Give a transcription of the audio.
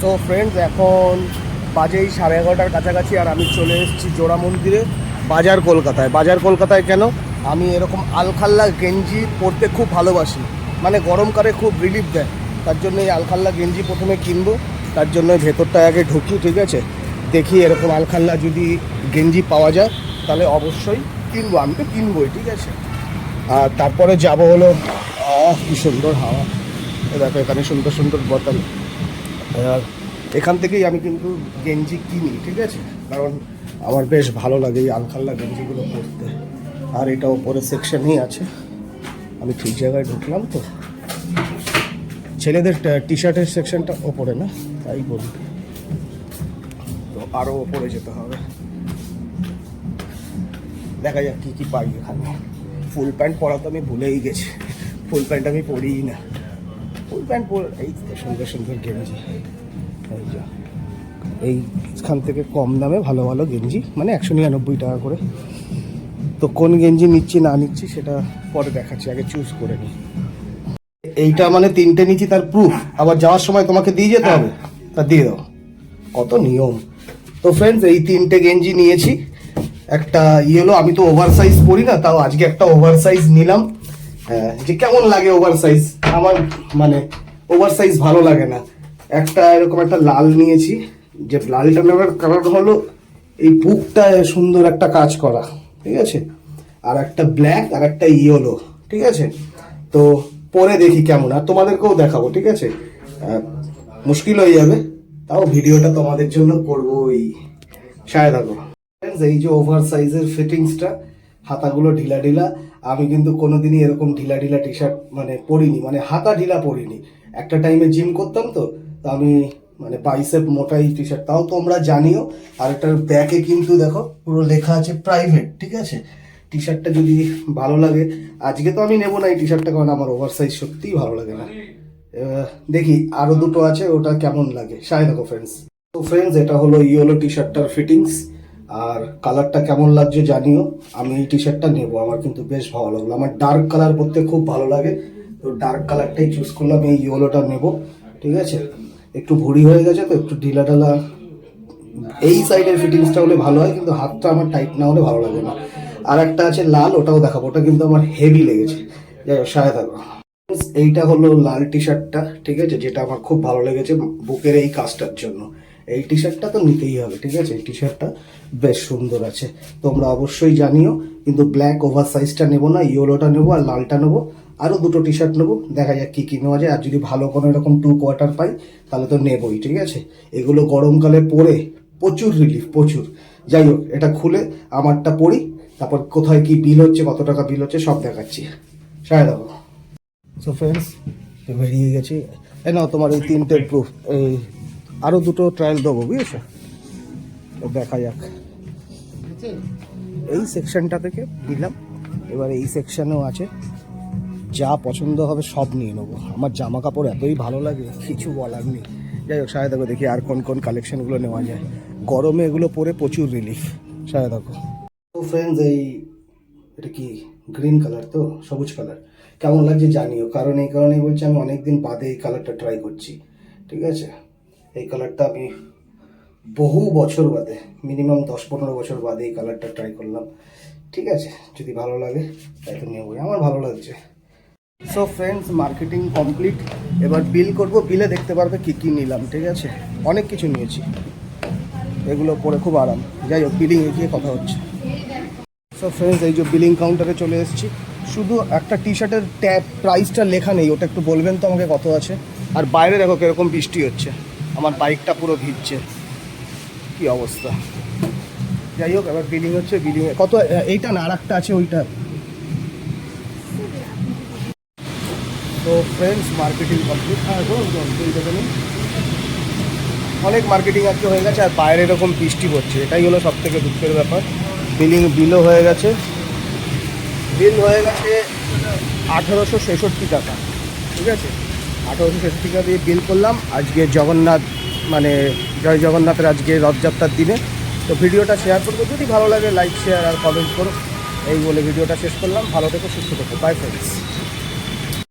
So friends এখন বাজেই সাড়ে এগারোটার কাছাকাছি আর আমি চলে এসেছি জোড়া মন্দিরে, বাজার কলকাতায়। বাজার কলকাতায় কেন? আমি এরকম আলখাল্লা গেঞ্জি পরতে খুব ভালোবাসি। মানে গরমকালে খুব রিলিফ দেয়। তার জন্য এই আলখাল্লা গেঞ্জি প্রথমে কিনবো, তার জন্য ভেতরটা আগে ঢুকি ঠিক আছে? দেখি এরকম আলখাল্লা যদি গেঞ্জি পাওয়া যায়, তাহলে অবশ্যই কিনবো। আমি তো কিনবোই, ঠিক আছে? আর তারপরে যাব হলো কি সুন্দর হাওয়া। এ দেখো, এখানে সুন্দর সুন্দর বোতল এখান থেকেই আমি কিন্তু গেঞ্জি কিনি, ঠিক আছে? কারণ আমার বেশ ভালো লাগে এই আলখাল্লা গেঞ্জিগুলো পরতে। আর এটা ওপরে সেকশনেই আছে। আমি ঠিক জায়গায় ঢুকলাম তো। ছেলেদের টি শার্টের সেকশনটা ওপরে না? তাই বলি। তো আরও ওপরে যেতে হবে। দেখা যাক কী কী পাই এখানে। ফুল প্যান্ট পরা তো আমি ভুলেই গেছি। ফুল প্যান্ট আমি পরিই না। ফুল প্যান্ট পরে এই সুন্দর সুন্দর গেঞ্জি। এই যা। এইখান থেকে কম দামে ভালো ভালো গেঞ্জি মানে একশো নিরানব্বই টাকা করে। তো কোন গেঞ্জি নিচ্ছি, না নিচ্ছি, সেটা পরে দেখাচ্ছি, আগে চুজ করে নিই। এইটা মানে তিনটে নিচ্ছি, তার প্রুফ আবার যাওয়ার সময় তোমাকে দিয়ে যেতে হবে। তা দিয়ে দাও। কত নিয়ম। তো ফ্রেন্ডস এই তিনটে গেঞ্জি নিয়েছি। একটা ইয়েলো আমি তো ওভার সাইজ পরি না, তাও আজকে একটা ওভার সাইজ নিলাম। যে কেমন লাগে ওভার সাইজ আমার মানে ওভার সাইজ ভালো লাগে না। একটা এরকম একটা লাল নিয়েছি, যে লালটা নেওয়ার কারণ হলো এই বুকটা সুন্দর একটা কাজ করা, ঠিক আছে? আর একটা ব্ল্যাক আর একটা ইয়েলো ঠিক আছে? তো পরে দেখি কেমন, আর তোমাদেরকেও দেখাবো, ঠিক আছে? মুশকিল হয়ে যাবে, তাও ভিডিওটা তোমাদের জন্য করব ওই সায় থাকো এই যে ওভার সাইজের ফিটিংসটা হাতাগুলো ঢিলা ঢিলা। আমি কিন্তু কোনোদিনই এরকম ঢিলা ঢিলা টি শার্ট মানে পরিনি মানে হাতা ঢিলা পরিনি। একটা টাইমে জিম করতাম তো তো আমি মানে বাইসেপ মোটাই টি শার্ট তাও তোমরা জানিও আর এটার ব্যাকে কিন্তু দেখো, পুরো লেখা আছে প্রাইভেট ঠিক আছে? টি শার্টটা যদি ভালো লাগে, আজকে তো আমি নেব না এই টি শার্টটা কারণ আমার ওভার সাইজ সত্যিই ভালো লাগে না। দেখি, আরও দুটো আছে, ওটা কেমন লাগে? সাই দেখো ফ্রেন্ডস তো ফ্রেন্ডস এটা হলো ইয়েলো টি শার্টটার ফিটিংস আর কালারটা কেমন লাগছে জানিও। আমি এই টি শার্টটা নেব, আমার কিন্তু বেশ ভালো লাগল। আমার ডার্ক কালার পরতে খুব ভালো লাগে, তো ডার্ক কালারটাই চুজ করলাম, এই ইয়েলোটা নেব, ঠিক আছে? একটু ভুড়ি হয়ে গেছে তো, একটু ঢিলা ঢালা এই সাইডের ফিটিংসটা হলে ভালো হয়, কিন্তু হাতটা আমার টাইট না হলে ভালো লাগে না। আর একটা আছে লাল, ওটাও দেখাবো, ওটা কিন্তু আমার হেভি লেগেছে। যাই হোক সাথে থাকো। এইটা হলো লাল টি শার্টটা ঠিক আছে? যেটা আমার খুব ভালো লেগেছে, বুকের এই কাজটার জন্য। এই টি শার্টটা তো নিতেই হবে, ঠিক আছে? এই টি শার্টটা বেশ সুন্দর আছে। তোমরা অবশ্যই জানিও, কিন্তু ব্ল্যাক ওভার সাইজটা নেব না ইয়েলোটা নেব আর লালটা নেব। আরও দুটো টি শার্ট নেব, দেখা যাক কী কী নেওয়া যায়। আর যদি ভালো কোনো এরকম টু কোয়ার্টার পাই, তাহলে তো নেবই, ঠিক আছে? এগুলো গরমকালে পরে প্রচুর রিলিফ প্রচুর। যাই হোক, এটা খুলে আমারটা পড়ি তারপর কোথায় কি বিল হচ্ছে, কত টাকা বিল হচ্ছে, সব দেখাচ্ছি। সায় দেখো সো ফ্রেন্ডস বেরিয়ে গেছি। এই নাও তোমার এই তিনটে প্রুফ এই আরও দুটো ট্রায়াল দেবো, বুঝেছ? তো দেখা যাক। এই সেকশনটা থেকে দিলাম এবার এই সেকশনেও আছে। যা পছন্দ হবে সব নিয়ে নেব। আমার জামা কাপড় এতই ভালো লাগে, কিছু বলার নেই। যাই হোক সায় দেখো, দেখি আর কোন কোন কালেকশনগুলো নেওয়া যায়। গরমে এগুলো পরে প্রচুর রিলিফ সায় দেখো। তো ফ্রেন্ডস এই এটা কি গ্রিন কালার তো? সবুজ কালার কেমন লাগছে জানিও। কারণ এই কারণেই বলছি, আমি অনেকদিন বাদে এই কালারটা ট্রাই করছি। ঠিক আছে? এই কালারটা আমি বহু বছর বাদে মিনিমাম দশ পনেরো বছর বাদে এই কালারটা ট্রাই করলাম। ঠিক আছে, যদি ভালো লাগে, তাই তো নেবই আমার ভালো লাগছে। সো ফ্রেন্ডস মার্কেটিং কমপ্লিট এবার বিল করব বিলে দেখতে পারবে কি কি নিলাম, ঠিক আছে? অনেক কিছু নিয়েছি। এগুলো পরে খুব আরাম। যাই হোক বিলিং এগিয়ে কথা হচ্ছে। সো ফ্রেন্ডস এই যে বিলিং কাউন্টারে চলে এসেছি। শুধু একটা টি শার্টের ট্যাব প্রাইসটা লেখা নেই, ওটা একটু বলবেন তো আমাকে কত আছে? আর বাইরে দেখো কীরকম বৃষ্টি হচ্ছে। আমার বাইকটা পুরো ভিজছে। কি অবস্থা? যাই হোক, এবার বিলিং হচ্ছে বিলিং কত, এইটা না, আর একটা আছে ওইটা। তো ফ্রেন্ডস মার্কেটিং কমপ্লিট হ্যাঁ তুই দেখে অনেক মার্কেটিং আজকে হয়ে গেছে, আর বাইরে এরকম বৃষ্টি পড়ছে এটাই হলো সব থেকে দুঃখের ব্যাপার। বিলিং বিলও হয়ে গেছে। বিল হয়ে গেছে আঠেরোশো ছেষট্টি টাকা। ঠিক আছে? আঠেরোশো টাকা দিয়ে বিল করলাম। আজকে জগন্নাথ মানে জয় জগন্নাথের আজকে রথযাত্রার দিনে। তো ভিডিওটা শেয়ার করব। যদি ভালো লাগে লাইক শেয়ার আর কমেন্ট করো। এই বলে ভিডিওটা শেষ করলাম। ভালো থেকো, সুস্থ থেকো। By friends